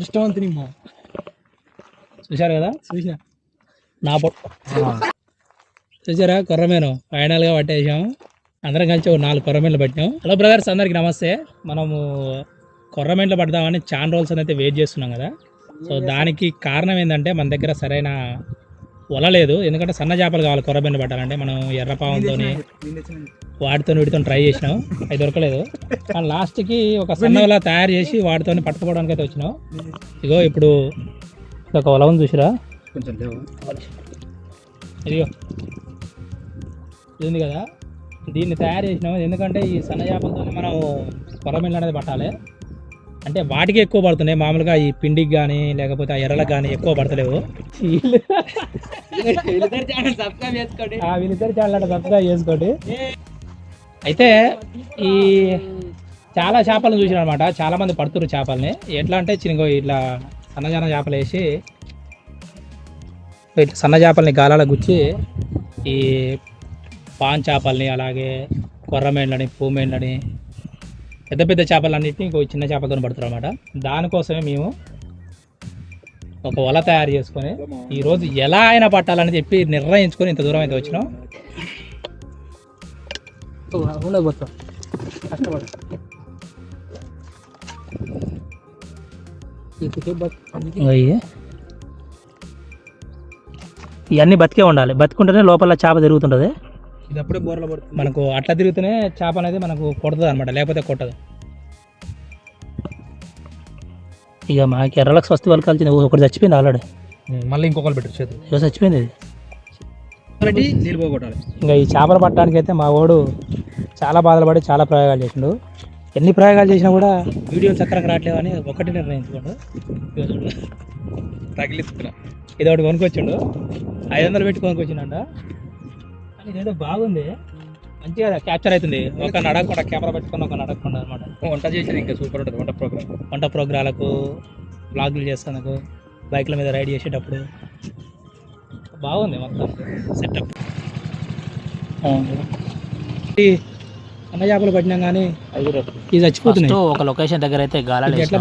అదృష్టవంతుని మా చూశారు కదా? చూసిన. నా పొట్ట చూసారా కొర్రమేను ఫైనల్గా పట్టేసాము అందరం కలిసి ఒక నాలుగు కొర్రమేన్లు పట్టినాము. హలో బ్రదర్స్ అందరికి నమస్తే. మనము కొర్రమేన్లు పడదామని చాలా రోజులు అయితే వెయిట్ చేస్తున్నాం కదా. సో దానికి కారణం ఏంటంటే మన దగ్గర సరైన వల లేదు. ఎందుకంటే సన్న చేపలు కావాలి కొర్రమేన్లు పట్టాలంటే. మనం ఎర్రపావంతో వాటితో వీటితో ట్రై చేసినాం. అది దొరకలేదు. కానీ లాస్ట్కి ఒక సన్న వల తయారు చేసి వాటితో పట్టుకోవడానికి అయితే వచ్చినాం. ఇగో ఇప్పుడు ఒక వల ఉంది చూసిరా? కొంచెం ఇదిగో. ఇది ఉంది కదా. దీన్ని తయారు చేసినాం. ఎందుకంటే ఈ సన్న చేపలతో మనం కొరమిల్లు అనేది పట్టాలి. అంటే వాటికి ఎక్కువ పడుతున్నాయి. మామూలుగా ఈ పిండికి కానీ లేకపోతే ఆ ఎర్రలకు కానీ ఎక్కువ పడతలేవు. సబ్స్క్రైబ్ చేసుకోండి. ఆ వీళ్ళిద్దరు చాలా సబ్స్క్రైబ్ చేసుకోండి. అయితే ఈ చాలా చేపలను చూసిన అనమాట చాలా మంది పడుతున్నారు చేపల్ని. ఎట్లా అంటే చిన్నగో ఇట్లా సన్నజాన చేపలు వేసి ఇట్లా సన్న చేపల్ని గాలాల గుచ్చి ఈ పాన్ చేపల్ని అలాగే కొర్రమేండ్లని పూమేండ్లని పెద్ద పెద్ద చేపలన్నింటినీ ఇంకో చిన్న చేపలతో పడుతున్నారు అనమాట దానికోసమే మేము ఒక వల తయారు చేసుకొని ఈరోజు ఎలా అయినా పట్టాలని చెప్పి నిర్ణయించుకొని ఇంత దూరం అయితే వచ్చినాం. ఉండకపోతాం కష్టపడు ఇవి ఇవన్నీ బతికే ఉండాలి. బతికుంటేనే లోపల చేప తిరుగుతుంటుంది. ఇది అప్పుడే బోర్ల పడుతుంది మనకు అట్లా తిరుగుతూనే చేప అనేది మనకు కొడుతుంది అనమాట లేకపోతే కొట్టదు. ఇక మాకు ఎర్రలకు స్వస్తి వాళ్ళు కలిసి ఒకటి చచ్చిపోయింది ఆల్రెడీ. మళ్ళీ ఇంకొకరు పెట్టు చేతులు. ఇక చచ్చిపోయింది ఇది. ఇంకా ఈ చేపలు పట్టడానికి అయితే మా వాడు చాలా బాధలు పడి చాలా ప్రయోగాలు చేసిండు. ఎన్ని ప్రయోగాలు చేసినా కూడా వీడియోలు చక్కరకు రావట్లేవు అని ఒకటి నిర్ణయించుకోండు. తగిలిస్తున్నా. ఇది ఒకటి కొనుక్కొచ్చిండు. ఐదు వందలు పెట్టి కొనుక్కొచ్చిండంట. కానీ ఇదేంటో బాగుంది. మంచిగా క్యాప్చర్ అవుతుంది. ఒక నడకుండా కెమెరా పెట్టుకుని ఒక నడకుండా అనమాట వంట చేసేది ఇంకా సూపర్ ఉంటుంది వంట ప్రోగ్రామ్ వంట ప్రోగ్రాలకు బ్లాగులు చేస్తాను బైక్ల మీద రైడ్ చేసేటప్పుడు. బాగుంది మొత్తం. సెటప్ అన్న చేపలు పట్టినాం కానీ ఇది చచ్చిపోతున్నాయి. ఒక లొకేషన్ దగ్గర అయితే గాలాలు ఇది ఎట్లా.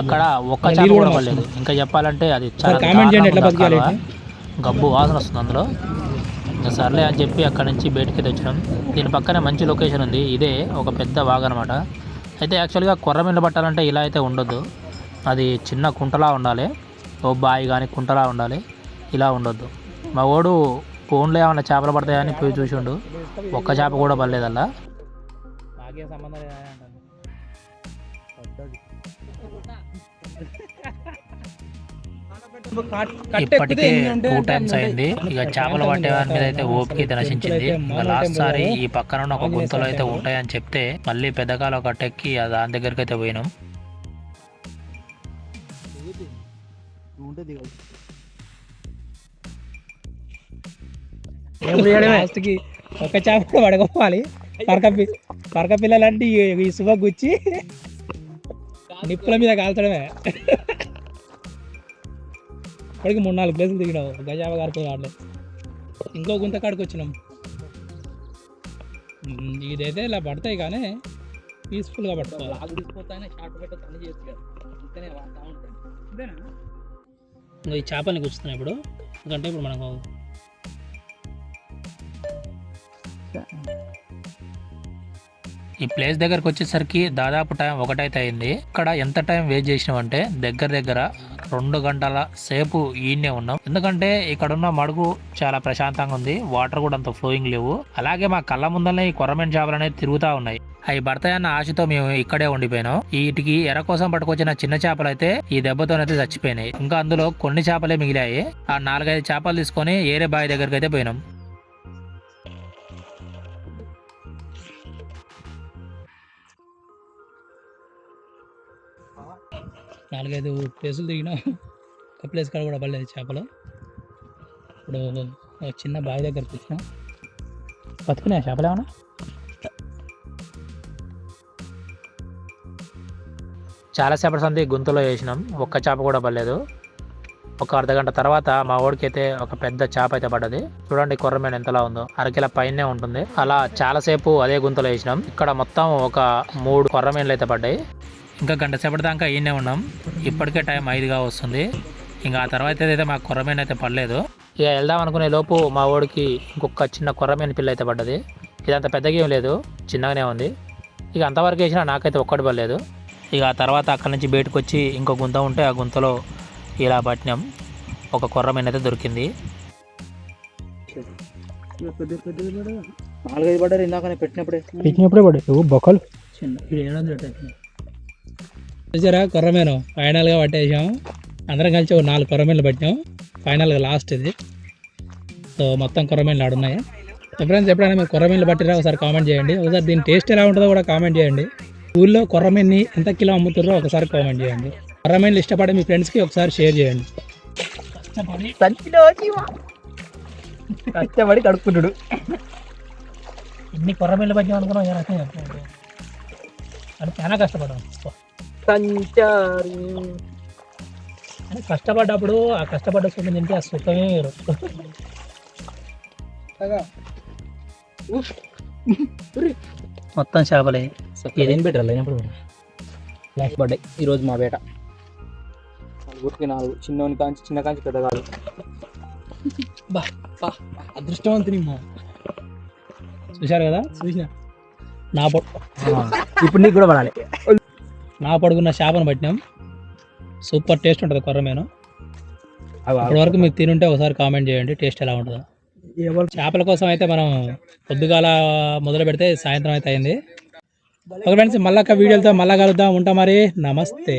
అక్కడ ఒక్క చేప కూడా పడలేదు. ఇంకా చెప్పాలంటే అది కామెంట్ చేయండి ఎట్లా కాలువ. గబ్బు వాసన వస్తుంది అందులో. ఇంకా సర్లే అని చెప్పి అక్కడ నుంచి బయటికి తెచ్చినాం. దీని పక్కనే మంచి లొకేషన్ ఉంది. ఇదే ఒక పెద్ద వాగ్ అనమాట అయితే యాక్చువల్గా కొర్రమిల్ల పట్టాలంటే ఇలా అయితే ఉండొద్దు. అది చిన్న కుంటలా ఉండాలి. ఓ బావి కానీ కుంటలా ఉండాలి. ఇలా ఉండొద్దు. మా వాడు ఫోన్లో ఏమైనా చేపలు పడతాయని పోయి చూసిండు. ఒక్క చేప కూడా పడలేదల్లా. నాకేం సంబంధం లేదా అంటాను. ఇప్పటికే టూ టైమ్స్ అయింది. ఇక చేపలు పట్టే వారి మీద అయితే ఓపిక అయితే నశించింది. ఇంకా లాస్ట్ సారి ఈ పక్కన ఉన్న ఒక గుంతలో అయితే ఉంటాయని చెప్తే మళ్ళీ పెద్దకాల ఒక టెక్కి ఆ దాని దగ్గరికి అయితే పోయినాం. ఒక చేప కూడా పడకపోవాలి. పరక పి- పరక పిల్లలంటే ఈ- ఈ సుభ గుచ్చి నిప్పుల మీద కాల్చడమే. ఇప్పటికి మూడు నాలుగు ప్లేసులు దిగినావు గజావ గారితో రావట్లేదు ఇంకో గుంత కాడికి వచ్చినాం. ఇదైతే ఇలా పడతాయి కానీ పీస్ఫుల్గా పట్టుకోవాలి. ఇంకా ఈ చేపల్ని గుచ్చుతున్నాయి ఇప్పుడు. ఎందుకంటే ఇప్పుడు మనకు ఈ ప్లేస్ దగ్గరకు వచ్చేసరికి దాదాపు టైం ఒకటైతే అయింది. ఇక్కడ ఎంత టైం వేస్ట్ చేసినామంటే దగ్గర దగ్గర రెండు గంటల సేపు ఈయనే ఉన్నాం. ఎందుకంటే ఇక్కడ ఉన్న మడుగు చాలా ప్రశాంతంగా ఉంది. వాటర్ కూడా అంత ఫ్లోయింగ్ లేవు. అలాగే మా కళ్ళ ముందరనే ఈ కొరమైన చేపలు అనేవి తిరుగుతా ఉన్నాయి. అవి పడతాయన్న ఆశతో మేము ఇక్కడే ఉండిపోయినాం. వీటికి ఎర కోసం పట్టుకొచ్చిన చిన్న చేపలు అయితే ఈ దెబ్బతోనైతే చచ్చిపోయినాయి. ఇంకా అందులో కొన్ని చేపలే మిగిలాయి. ఆ నాలుగైదు చేపలు తీసుకొని ఏరే బావి దగ్గరికి అయితే పోయినాం. నాలుగైదు ప్లేసులు దిగినా ఒక ప్లేస్ కాడ కూడా పడలేదు చేపలు. ఇప్పుడు చిన్న బావి దగ్గరికి తెచ్చినా బతుకున్నాయి చేపలు ఏమన్నా? చాలాసేపటి సంది గుంతలో వేసినాం. ఒక్క చేప కూడా పడలేదు. ఒక అర్ధ గంట తర్వాత మా ఓడికైతే అయితే ఒక పెద్ద చేప అయితే పడ్డది. చూడండి కొర్రమీన ఎంతలా ఉందో. అరకిల పైనే ఉంటుంది. అలా చాలాసేపు అదే గుంతలో వేసినాం. ఇక్కడ మొత్తం ఒక మూడు కొర్రమీనలు అయితే పడ్డాయి. ఇంకా గంట సేపటి దాకా ఈయనే ఉన్నాం. ఇప్పటికే టైం ఐదుగా వస్తుంది. ఇంకా ఆ తర్వాత అయితే మాకు కొర్రమీన అయితే పడలేదు. ఇక వెళ్దాం అనుకునే లోపు మా వాడికి ఇంకొక చిన్న కొర్రమీన పిల్ల అయితే పడ్డది. ఇదంత పెద్దగా ఏం లేదు. చిన్నగానే ఉంది. ఇక అంతవరకు వేసినా నాకైతే ఒక్కటి పడలేదు. ఇక ఆ తర్వాత అక్కడి నుంచి బయటకు వచ్చి ఇంకో గుంత ఉంటే ఆ గుంతలో ఇలా పట్టినాం. ఒక కొర్రమీన అయితే దొరికింది. పెట్టినప్పుడే. పెట్టినప్పుడే పడ్డాయి. బొక్కలు. చూసారా కొర్రమేను ఫైనల్గా పట్టేసాం. అందరం కలిసి ఒక నాలుగు కొర్రమేన్లు పట్టినాం. ఫైనల్గా లాస్ట్ ఇది. సో మొత్తం కొర్రమేన్లు ఆడున్నాయి సో ఫ్రెండ్స్ ఎప్పుడైనా మీరు కొర్రమేన్లు పట్టిరా ఒకసారి కామెంట్ చేయండి. ఒకసారి దీని టేస్ట్ ఎలా ఉంటుందో కూడా కామెంట్ చేయండి. ఊళ్ళో కొర్రమేన్ని ఎంత కిలో అమ్ముతారో ఒకసారి కామెంట్ చేయండి. కొర్రమేన్లు ఇష్టపడే మీ ఫ్రెండ్స్కి ఒకసారి షేర్ చేయండి. కష్టపడి. కడుక్కుంటాడు ఎన్ని కొర్రమేన్లు పట్టినాం అనుకున్నాం అని చాలా కష్టపడ్డాం. సంచారి. కష్టపడ్డప్పుడు ఆ కష్టపడ్డ సుఖం తింటే ఆ సుఖమే వేరు. మొత్తం చేపలే. ఏదేం బెటర్ లేనప్పుడు లాస్ట్ బర్త్డే ఈరోజు మా బేట. గుర్తుకి నాలుగు చిన్నోని కాంచి చిన్న కాంచి పెద్ద కాదు. బా బా అదృష్టవంతుని మా. చూశారు కదా? చూసిన. నా ఇప్పుడు నీకు కూడా పడాలి. నా పొడుగున్న చేపను పట్టినాం. సూపర్ టేస్ట్ ఉంటుంది కొర్రమేను ఇప్పటి వరకు మీకు తినుంటే ఒకసారి కామెంట్ చేయండి టేస్ట్ ఎలా ఉంటుందో. చేపల కోసం అయితే మనం పొద్దుగాల మొదలు పెడితే సాయంత్రం అయితే అయింది. ఓకే ఫ్రెండ్స్ మళ్ళా వీడియోలతో మళ్ళా కలుద్దాం. ఉంటాం మరి. నమస్తే.